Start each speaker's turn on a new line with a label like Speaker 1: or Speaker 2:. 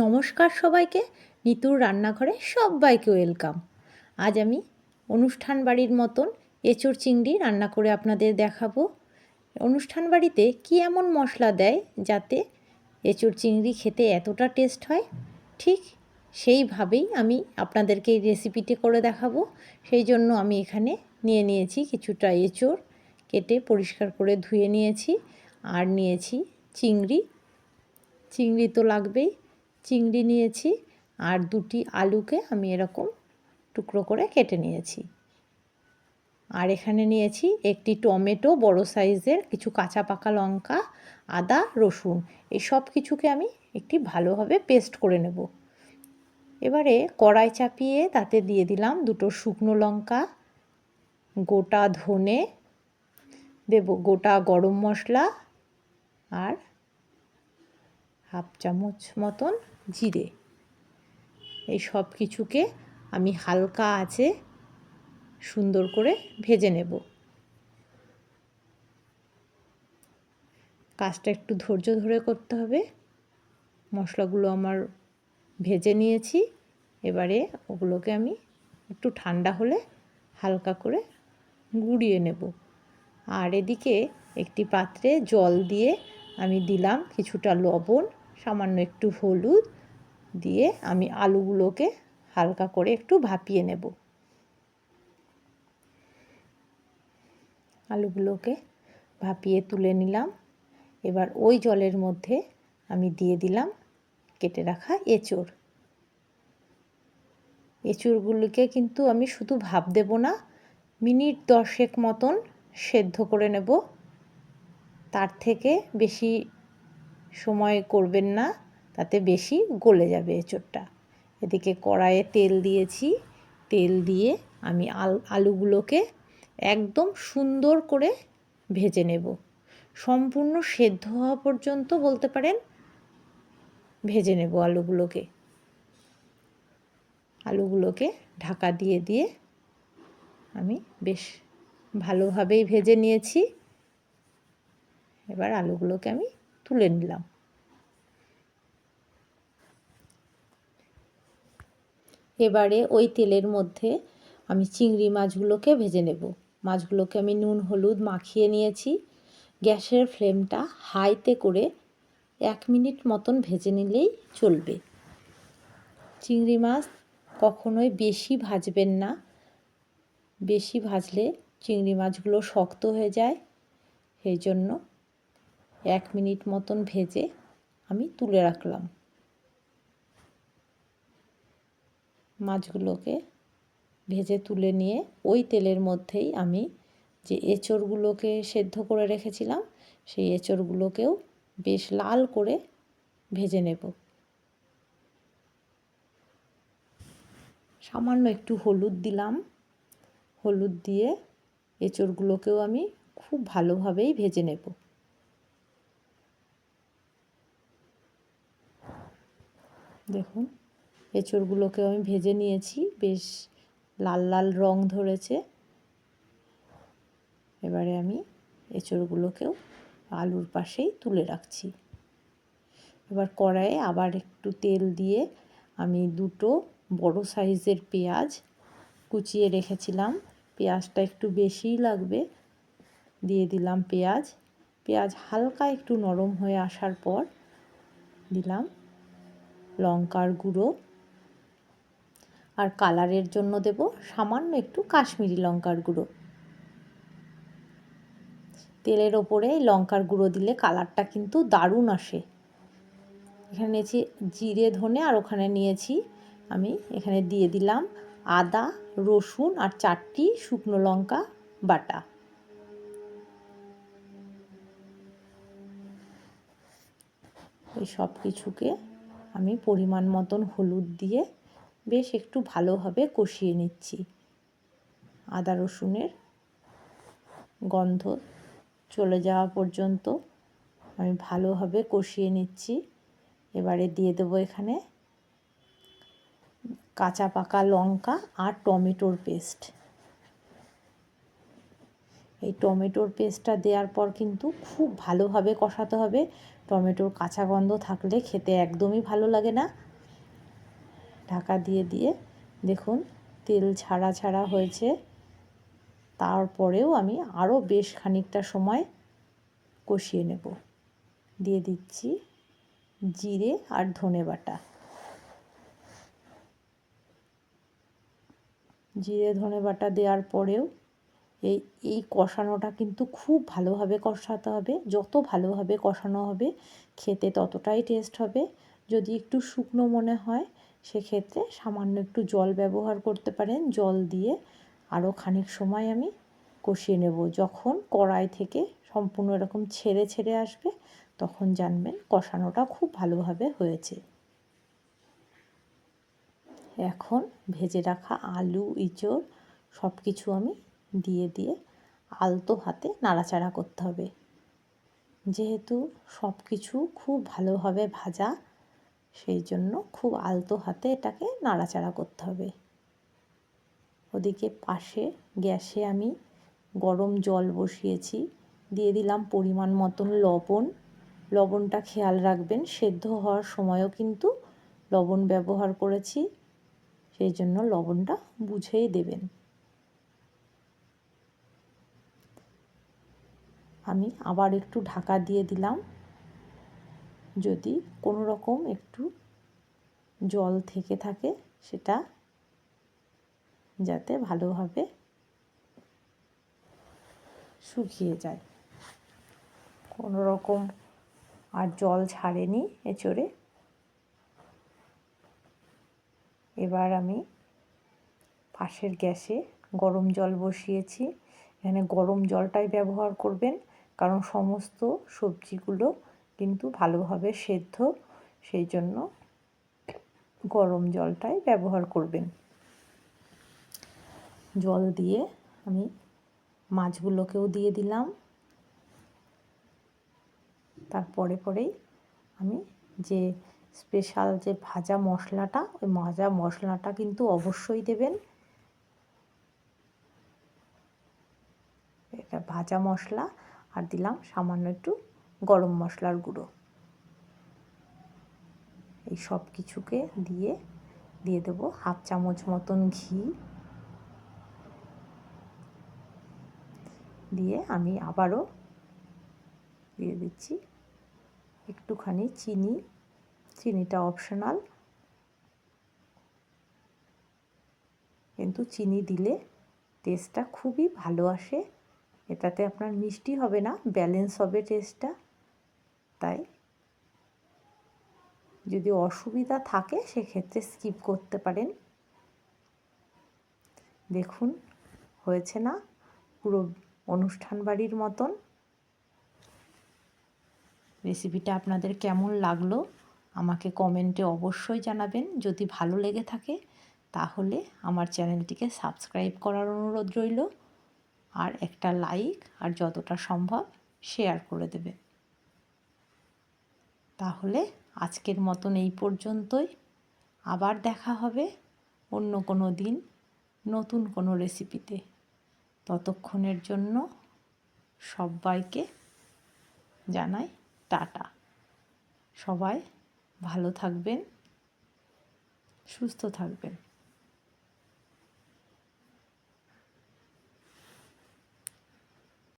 Speaker 1: নমস্কার সবাইকে। নিতুর রান্নাঘরে সবাইকে ওয়েলকাম। আজ আমি অনুষ্ঠান বাড়ির মতন এঁচোড় চিংড়ি রান্না করে আপনাদের দেখাবো। অনুষ্ঠান বাড়িতে কী এমন মশলা দেয় যাতে এঁচোড় চিংড়ি খেতে এতটা টেস্ট হয়? ঠিক সেইভাবেই আমি আপনাদেরকে এই রেসিপিটি করে দেখাবো। সেই জন্য আমি এখানে নিয়ে নিয়েছি কিছুটা এঁচোড় কেটে পরিষ্কার করে ধুয়ে নিয়েছি। আর নিয়েছি চিংড়ি। চিংড়ি তো লাগবেই। চিংড়ি নিয়েছি আর দুটি আলুকে আমি এরকম টুকরো করে কেটে নিয়েছি। আর এখানে নিয়েছি একটি টমেটো বড় সাইজের, কিছু কাঁচা পাকা লঙ্কা, আদা, রসুন, এই সব কিছুকে আমি একটি ভালোভাবে পেস্ট করে নেব। এবারে কড়াই চাপিয়ে তাতে দিয়ে দিলাম দুটো শুকনো লঙ্কা, গোটা ধনে, দেব গোটা গরম মশলা আর হাফ চামচ মতন জিরে। এই সব কিছুকে আমি হালকা আছে সুন্দর করে ভেজে নেব। কাজটা একটু ধৈর্য ধরে করতে হবে। মশলাগুলো আমার ভেজে নিয়েছি। এবারে ওগুলোকে আমি একটু ঠান্ডা হলে হালকা করে গুঁড়িয়ে নেব। আর এদিকে একটি পাত্রে জল দিয়ে আমি দিলাম কিছুটা লবণ সামান্য একটু হলুদ দিয়ে আমি আলুগুলোকে হালকা করে একটু ভাপিয়ে নেব। আলুগুলোকে ভাপিয়ে তুলে নিলাম। এবার ওই জলের মধ্যে আমি দিয়ে দিলাম কেটে রাখা এঁচড়। এঁচড়গুলোকে কিন্তু আমি শুধু ভাপ দেব না, মিনিট দশেক মতন সেদ্ধ করে নেব। তার থেকে বেশি সময় করবেন না, তাতে বেশি গলে যাবে এঁচোড়টা। এদিকে কড়াইয়ে তেল দিয়েছি। তেল দিয়ে আমি আল আলুগুলোকে একদম সুন্দর করে ভেজে নেব। সম্পূর্ণ সেদ্ধ হওয়া পর্যন্ত বলতে পারেন ভেজে নেব আলুগুলোকে। আলুগুলোকে ঢাকা দিয়ে দিয়ে আমি বেশ ভালোভাবেই ভেজে নিয়েছি। এবার আলুগুলোকে আমি তুলে নিলাম। এবারে ওই তেলের মধ্যে আমি চিংড়ি মাছগুলোকে ভেজে নেব। মাছগুলোকে আমি নুন, হলুদ মাখিয়ে নিয়েছি। গ্যাসের ফ্লেমটা হাইতে করে এক মিনিট মতন ভেজে নিলেই চলবে। চিংড়ি মাছ কখনোই বেশি ভাজবেন না। বেশি ভাজলে চিংড়ি মাছগুলো শক্ত হয়ে যায়। সেই জন্য এক মিনিট মতন ভেজে আমি তুলে রাখলাম। মাছগুলোকে ভেজে তুলে নিয়ে ওই তেলের মধ্যেই আমি যে এঁচড়গুলোকে সেদ্ধ করে রেখেছিলাম, সেই এঁচড়গুলোকেও বেশ লাল করে ভেজে নেব। সামান্য একটু হলুদ দিলাম। হলুদ দিয়ে এঁচড়গুলোকেও আমি খুব ভালোভাবেই ভেজে নেব। দেখুন এঁচড়গুলোকেও আমি ভেজে নিয়েছি, বেশ লাল লাল রং ধরেছে। এবারে আমি এঁচড়গুলোকেও আলুর পাশেই তুলে রাখছি। এবার কড়াইয়ে আবার একটু তেল দিয়ে আমি দুটো বড় সাইজের পেঁয়াজ কুচিয়ে রেখেছিলাম। পেঁয়াজটা একটু বেশিই লাগবে। দিয়ে দিলাম পেঁয়াজ। পেঁয়াজ হালকা একটু নরম হয়ে আসার পর দিলাম লঙ্কার গুঁড়ো আর কালারের জন্য দেব সামান্য একটু কাশ্মীরি লঙ্কার গুঁড়ো। তেলের ওপরে লঙ্কার গুঁড়ো দিলে কালারটা কিন্তু দারুণ আসে। এখানে নিয়েছি জিরে, ধনে আর ওখানে নিয়েছি আমি এখানে দিয়ে দিলাম আদা, রসুন আর চারটি শুকনো লঙ্কা বাটা। এই সব কিছুকে আমি পরিমাণ মতন হলুদ দিয়ে বেশ একটু ভালোভাবে কষিয়ে নিচ্ছি। আদা রসুনের গন্ধ চলে যাওয়া পর্যন্ত আমি ভালোভাবে কষিয়ে নিচ্ছি। এবারে দিয়ে দেবো এখানে কাঁচা পাকা লঙ্কা আর টমেটোর পেস্ট। এই টমেটোর পেস্টটা দেওয়ার পর কিন্তু খুব ভালোভাবে কষাতে হবে। টমেটোর কাঁচা গন্ধ থাকলে খেতে একদমই ভালো লাগে না। ঢাকা দিয়ে দিয়ে দেখুন, তেল ছাড়া ছাড়া হয়েছে। তারপরেও আমি আরও বেশ খানিকটা সময় কষিয়ে নেব। দিয়ে দিচ্ছি জিরে আর ধনে বাটা। জিরে ধনে বাটা দেওয়ার পরেও এই এই কষানোটা কিন্তু খুব ভালোভাবে কষাতে হবে। যত ভালোভাবে কষানো হবে, খেতে ততটাই টেস্ট হবে। যদি একটু শুকনো মনে হয়, সেক্ষেত্রে সামান্য একটু জল ব্যবহার করতে পারেন। জল দিয়ে আরও খানিক সময় আমি কষিয়ে নেব। যখন কড়াই থেকে সম্পূর্ণ এরকম ছেড়ে ছেড়ে আসবে, তখন জানবেন কষানোটা খুব ভালোভাবে হয়েছে। এখন ভেজে রাখা আলু, ইঁচড় সব কিছু আমি দিয়ে দিয়ে আলতো হাতে নাড়াচাড়া করতে হবে। যেহেতু সব কিছু খুব ভালোভাবে ভাজা, সেই জন্য খুব আলতো হাতে এটাকে নাড়াচাড়া করতে হবে। ওদিকে পাশে গ্যাসে আমি গরম জল বসিয়েছি, দিয়ে দিলাম পরিমাণ মতন লবণ। লবণটা খেয়াল রাখবেন, সেদ্ধ হওয়ার সময়ও কিন্তু লবণ ব্যবহার করেছি, সেই জন্য লবণটা বুঝেই দেবেন। আমি আবার একটু ঢাকা দিয়ে দিলাম। যদি কোনো রকম একটু জল থেকে থাকে, সেটা যাতে ভালোভাবে শুকিয়ে যায়। কোনো রকম আর জল ছাড়েনি এচড়ে। এবার আমি পাশের গ্যাসে গরম জল বসিয়েছি। এখানে গরম জলটাই ব্যবহার করবেন। কারণ সমস্ত সবজিগুলো কিন্তু ভালোভাবে সেদ্ধ, সেই জন্য গরম জলটাই ব্যবহার করবেন। জল দিয়ে আমি মাছগুলোকেও দিয়ে দিলাম। তারপরে পরেই আমি যে স্পেশাল যে ভাজা মশলাটা, ওই ভাজা মশলাটা কিন্তু অবশ্যই দেবেন। এটা ভাজা মশলা আর দিলাম সামান্য একটু গরম মশলার গুঁড়ো। এই সব কিছুকে দিয়ে দিয়ে দেবো হাফ চামচ মতন ঘি। দিয়ে আমি আবারও দিয়ে দিচ্ছি একটুখানি চিনি। চিনিটা অপশনাল কিন্তু চিনি দিলে টেস্টটা খুবই ভালো আসে। এটাতে আপনার মিষ্টি হবে না ব্যালেন্স হবে টেস্টটা তাই যদি অসুবিধা থাকে, সেক্ষেত্রে স্কিপ করতে পারেন। দেখুন, হয়েছে না? পুরো অনুষ্ঠান বাড়ির মতন। রেসিপিটা আপনাদের কেমন লাগল, আমাকে কমেন্টে অবশ্যই জানাবেন। যদি ভালো লেগে থাকে, তাহলে আমার চ্যানেলটিকে সাবস্ক্রাইব করার অনুরোধ রইল। আর একটা লাইক আর যতটা সম্ভব শেয়ার করে দেবে। তাহলে আজকের মতন এই পর্যন্তই। আবার দেখা হবে অন্য কোনো দিন নতুন কোনো রেসিপিতে ততক্ষণের জন্য সবাইকে জানাই টাটা। সবাই ভালো থাকবেন, সুস্থ থাকবেন।